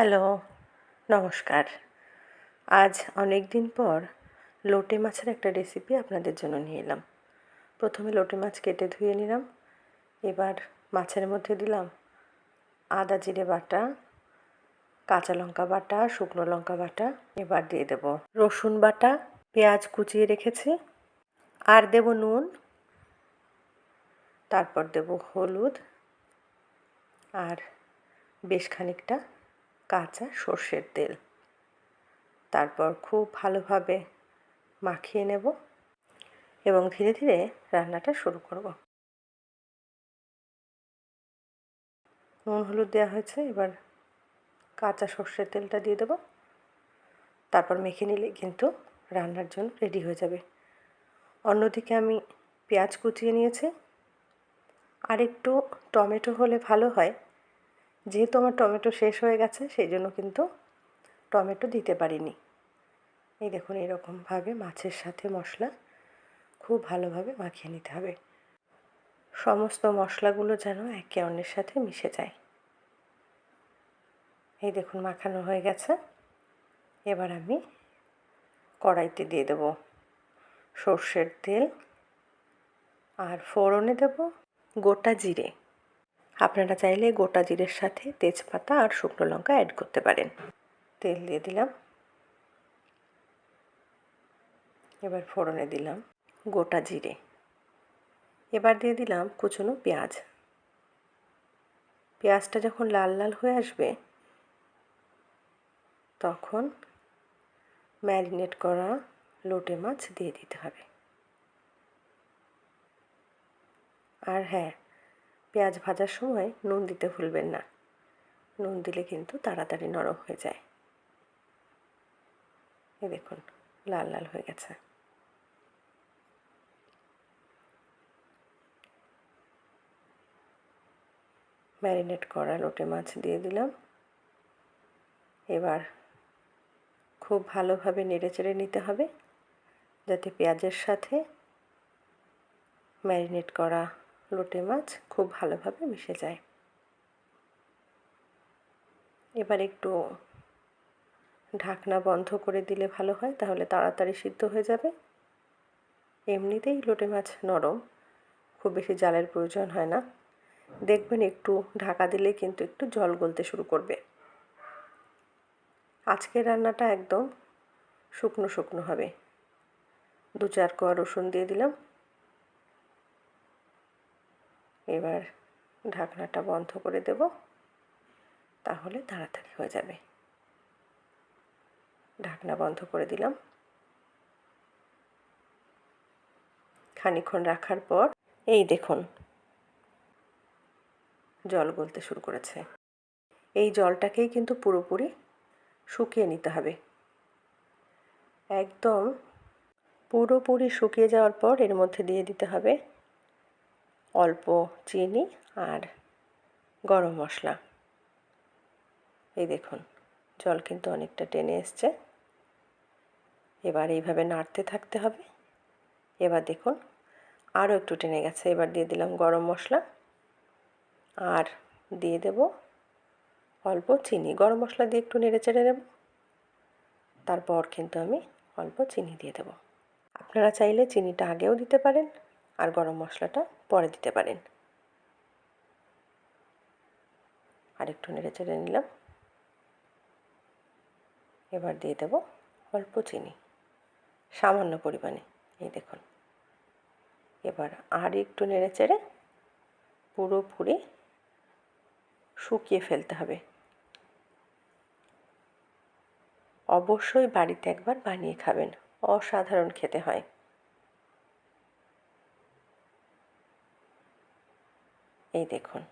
Hello, নমস্কার। আজ অনেক দিন পর লোটে মাছের একটা রেসিপি আপনাদের জন্য নিয়ে এলাম। প্রথমে লোটে মাছ কেটে ধুয়ে নিলাম, এবার মাছের মধ্যে দিলাম আদা জিরে বাটা, কাঁচা লঙ্কা বাটা, শুকনো লঙ্কা বাটা, এবার দিয়ে দেব রসুন বাটা, পেঁয়াজ কুচিয়ে রেখেছি, আর দেব নুন, তারপর দেব হলুদ, আর বেশ খানিকটা কাঁচা সর্ষের তেল। তারপর খুব ভালোভাবে মাখিয়ে নেব এবং ধীরে ধীরে রান্নাটা শুরু করব। নুন হলুদ দেওয়া হয়েছে, এবার কাঁচা সর্ষের তেলটা দিয়ে দেবো। তারপর মেখে নিলে কিন্তু রান্নার জন্য রেডি হয়ে যাবে। অন্যদিকে আমি পেঁয়াজ কুচিয়ে নিয়েছি। আর একটু টমেটো হলে ভালো হয় যেহেতু আমার টমেটো শেষ হয়ে গেছে, সেই জন্য কিন্তু টমেটো দিতে পারিনি। এই দেখুন, এরকমভাবে মাছের সাথে মশলা খুব ভালোভাবে মাখিয়ে নিতে হবে। সমস্ত মশলাগুলো যেন একে অন্যের সাথে মিশে যায়। এই দেখুন, মাখানো হয়ে গেছে। এবার আমি কড়াইতে দিয়ে দেব সর্ষের তেল আর ফোড়নে দেব গোটা জিরে। আপনারা চাইলে গোটা জিরের সাথে তেজপাতা আর শুকনো লঙ্কা অ্যাড করতে পারেন। তেল দিয়ে দিলাম। এবার ফোড়নে দিলাম গোটা জিরে। এবার দিয়ে দিলাম কুচনো পেঁয়াজ। পেঁয়াজটা যখন লাল লাল হয়ে আসবে, তখন ম্যারিনেট করা লোটে মাছ দিয়ে দিতে হবে। আর হ্যাঁ পেঁয়াজ ভাজার সময় নুন দিতে ভুলবেন না। নুন দিলে কিন্তু তাড়াতাড়ি নরম হয়ে যায়। এই দেখুন, লাল লাল হয়ে গেছে। ম্যারিনেট করা লোটে মাছ দিয়ে দিলাম। এবার খুব ভালোভাবে নেড়ে চেড়ে নিতে হবে, যাতে পেঁয়াজের সাথে ম্যারিনেট করা লোটে মাছ খুব ভালোভাবে মিশে যায়। এবার একটু ঢাকনা বন্ধ করে দিলে ভালো হয়, তাহলে তাড়াতাড়ি সিদ্ধ হয়ে যাবে। এমনিতেই লোটে মাছ নরম, খুব বেশি জালের প্রয়োজন হয় না। দেখবেন একটু ঢাকা দিলে কিন্তু একটু জল গলতে শুরু করবে। আজকের রান্নাটা একদম শুকনো শুকনো হবে। দু চার কোয়া রসুন দিয়ে দিলাম। এবার ঢাকনাটা বন্ধ করে দেব, তাহলে তাড়াতাড়ি হয়ে যাবে। ঢাকনা বন্ধ করে দিলাম। খানিক্ষণ রাখার পর, এই দেখুন, জল গলতে শুরু করেছে। এই জলটাকেই কিন্তু পুরোপুরি শুকিয়ে নিতে হবে। একদম পুরোপুরি শুকিয়ে যাওয়ার পর এর মধ্যে দিয়ে দিতে হবে অল্প চিনি আর গরম মশলা। এই দেখুন, জল কিন্তু অনেকটা টেনে এসছে। এবার এইভাবে নাড়তে থাকতে হবে। এবার দেখুন, আরও একটু টেনে গেছে। এবার দিয়ে দিলাম গরম মশলা। আর দিয়ে দেব অল্প চিনি। গরম মশলা দিয়ে একটু নেড়ে চেড়ে নেব। তারপর কিন্তু আমি অল্প চিনি দিয়ে দেব। আপনারা চাইলে চিনিটা আগেও দিতে পারেন। আর গরম মশলাটা পরে দিতে পারেন। আর একটু নেড়ে চেড়ে নিলাম। এবার দিয়ে দেব অল্প চিনি, সামান্য পরিমাণে, এই দেখুন। এবার আর একটু নেড়ে চেড়ে পুরোপুরি শুকিয়ে ফেলতে হবে। অবশ্যই বাড়িতে একবার বানিয়ে খাবেন, অসাধারণ খেতে হয়। এই দেখুন।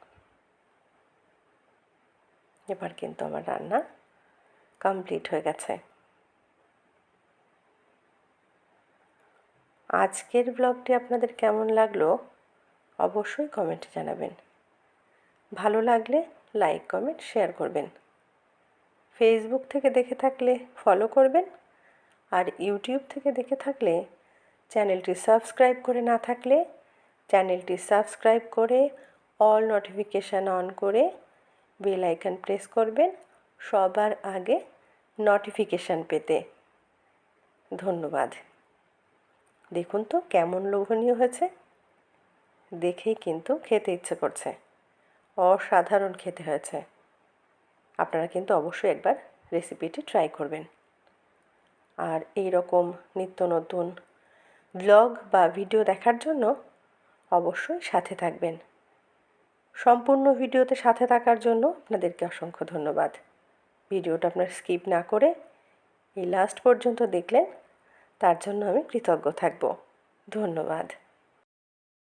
এবার কিন্তু আমার রান্না কমপ্লিট হয়ে গেছে। আজকের ব্লগটি আপনাদের কেমন লাগল অবশ্যই কমেন্টে জানাবেন। ভালো লাগলে লাইক কমেন্ট শেয়ার করবেন। ফেসবুক থেকে দেখে থাকলে ফলো করবেন আর ইউটিউব থেকে দেখে থাকলে চ্যানেলটি সাবস্ক্রাইব করে না থাকলে চ্যানেলটি সাবস্ক্রাইব করে অল নোটিফিকেশান অন করে বেল আইকন প্রেস করবেন সবার আগে নোটিফিকেশান পেতে। ধন্যবাদ। দেখুন তো কেমন লোভনীয় হয়েছে। দেখেই কিন্তু খেতে ইচ্ছে করছে। অসাধারণ খেতে হয়েছে। আপনারা কিন্তু অবশ্যই একবার রেসিপিটি ট্রাই করবেন। আর এই রকম নিত্য নতুন ব্লগ বা ভিডিও দেখার জন্য অবশ্যই সাথে থাকবেন। সম্পূর্ণ ভিডিওতে সাথে থাকার জন্য আপনাদেরকে অসংখ্য ধন্যবাদ। ভিডিওটা আপনার স্কিপ না করে এই লাস্ট পর্যন্ত দেখলেন, তার জন্য আমি কৃতজ্ঞ থাকব। ধন্যবাদ।